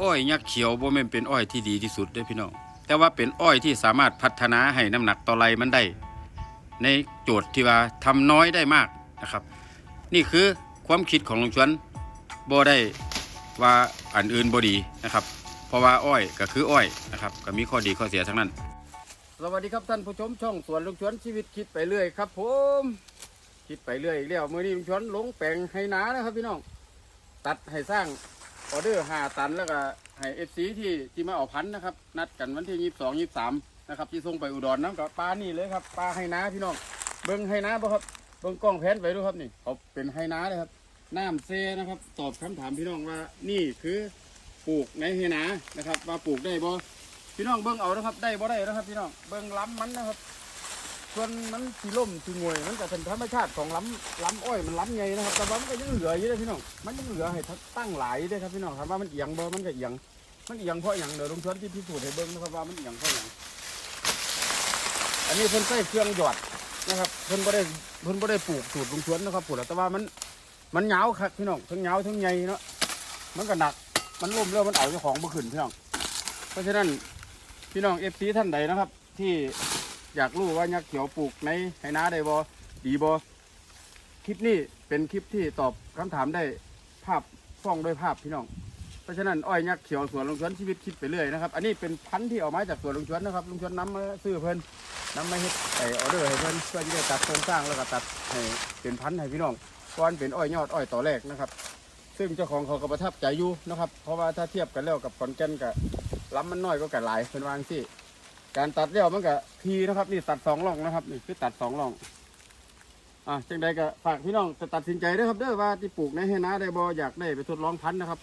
อ้อยยักษ์เขียวบ่แม่นเป็นอ้อยที่ดีที่สุดเด้พี่น้องแต่ว่าเป็นอ้อยที่สามารถพัฒนาให้น้ำหนักต่อไรมันได้ ในโจทย์ที่ว่าทำน้อยได้มากนะครับ นี่คือความคิดของลุงชวนบ่ได้ว่าอันอื่นบ่ดีนะครับ เพราะว่าอ้อยก็คืออ้อยนะครับก็มีข้อดีข้อเสียทั้งนั้น สวัสดีครับท่านผู้ชมช่องสวนลุงชวนชีวิตคิดไปเรื่อยครับ ผมคิดไปเรื่อยอีกแล้วมื้อนี้ลุงชวนลงแปลงให้นานะครับพี่น้อง ตัดให้สร้าง ออเดอร์ห้าตันแล้วก็ให้เอฟซีที่ที่มาเอาพันธุ์นะครับ นัดกันวันที่ยี่สิบสองยี่สิบสามนะครับที่ส่งไปอุดรน้ำกับปลานี่เลยครับปลาให้นาพี่น้องเบิ้งให้นาบ่ครับเบิ้งกล้องแพนไปดูครับนี่เขาเป็นให้นาเลยครับน้ำเซนะครับ ตอบคำถามพี่น้องว่านี่คือปลูกในให้นานะครับว่าปลูกได้บ่พี่น้องเบิ้งเอานะครับ ได้บ่ได้นะครับ พี่น้องเบิ้งล้ำมันนะครับ ส่วนมันสีล่มสีงวย มันก็เป็นธรรมชาติของล้ำล้ำอ้อยมันล้ำไงนะครับ แต่ว่ามันก็ยังเหลืออยู่เลยพี่น้อง มันยังเหลือให้ตั้งหลายด้วยครับพี่น้องถามว่ามันเอียงบ่ มันก็เอียง มันเอียงเพราะอย่างเดี๋ยวลุงชวนที่พิสูจน์ให้เบิ่งนะครับว่ามันเอียงเพราะอย่างอันนี้เพิ่นใส่เครื่องหยอดนะครับ เพิ่นบ่ได้เพิ่นบ่ได้ปลูกสูตรลุงชวนนะครับปลูกแต่ว่ามันมันเหงาครับพี่น้องทั้งเหงาทั้งใหญ่เนาะ มันก็หนัก มันล่มแล้วมันเอาเจ้าของบ่ขึ้นพี่น้อง เพราะฉะนั้นพี่น้องเอฟซีท่านใดนะครับ ที่ อยากรู้ว่ายักษ์เขียวปลูกในไหนาได้บอดีบอคลิปนี้เป็นคลิปที่ตอบคำถามได้ภาพฟ้องด้วยภาพพี่น้อง เพราะฉะนั้นอ้อยยักษ์เขียวสวนลุงชวนชีวิตคิดไปเรื่อยนะครับ อันนี้เป็นพันธุ์ที่ออกมาจากสวนลุงชวนนะครับลุงชวนนำมาซื้อเพิ่นนำมาเฮ็ดไอออเดอร์ให้เพิ่นเพื่อที่จะตัดโครงสร้างแล้วก็ตัดให้เป็นพันธุ์ให้พี่น้องก่อนเป็นอ้อยยอดอ้อยต่อแรกนะครับ ซึ่งเจ้าของเขาก็ประทับใจอยู่นะครับ เพราะว่าถ้าเทียบกันแล้วกับขอนแก่นกับล้ำมันน้อยก็กันหลายเป็นวาจังสิ การตัดแล้วมันก็ทีนะครับนี่ตัดสองร่องนะครับนี่คือตัดสองร่องอะจังใดก็ฝากพี่น้องจะตัดสินใจด้อครับเด้อว่าที่ปลูกในให้นาได้บ่อยากได้ไปทดลองพันธุ์นะครับ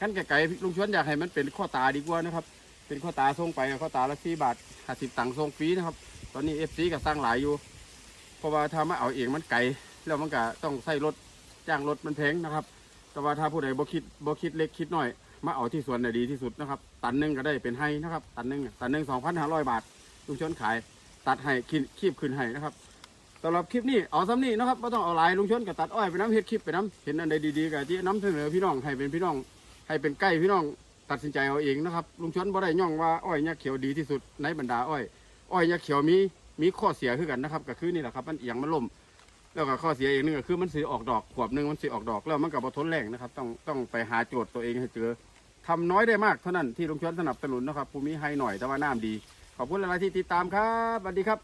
ขั้นไก่ๆลุงชวนอยากให้มันเป็นข้อตาดีกว่านะครับ เป็นข้อตาส่งไปข้อตาละสี่บาทห้าสิบตังค์ส่งฟรีนะครับ ตอนนี้เอฟซีก็สร้างหลายอยู่ เพราะว่าถ้ามาเอาเองมันไกลแล้วมันก็ต้องใส่รถจ้างรถมันแพงนะครับ แต่ว่าถ้าผู้ใดบ่คิดบ่คิดเล็กคิดน้อย มาเอาที่สวนน่ะดีที่สุดนะครับ ตันหนึ่งก็ได้เป็นให้นะครับ ตันหนึ่งน่ะตันหนึ่งสองพันห้าร้อยบาทลุงชวนขาย ตัดให้คีบคีบคืนให้นะครับสำหรับคลิปนี้เอาซ้ำนี่นะครับไม่ต้องเอาหลายลุงชวนกับตัดอ้อยไปน้ำเฮ็ดคลิปไปน้ำเห็นอันใดดีๆกับที่น้ำเสนอพี่น้องให้เป็นพี่น้อง ให้เป็นใกล้พี่น้องตัดสินใจเอาเองนะครับลุงชวนบ่ได้ย่องว่าอ้อยยักษ์เขียวดีที่สุดในบรรดาอ้อย อ้อยยักษ์เขียวมีมีข้อเสียคือกันนะครับก็คือนี่แหละครับมันเอียงมันล่ม แล้วก็ข้อเสียอีกหนึงก็คือมันสีออกดอกขวบหนึ่งมันสีออกดอกแล้วมันกับบทนแรงนะครับ ต้องต้องไปหาโจทย์ตัวเองให้เจอทำน้อยได้มากเท่านั้นที่ลุงชวนสนับสนุนนะครับภูมิให้หน่อยแต่ว่าน้ำดี ขอบคุณหลายๆที่ติดตามครับสวัสดีครับ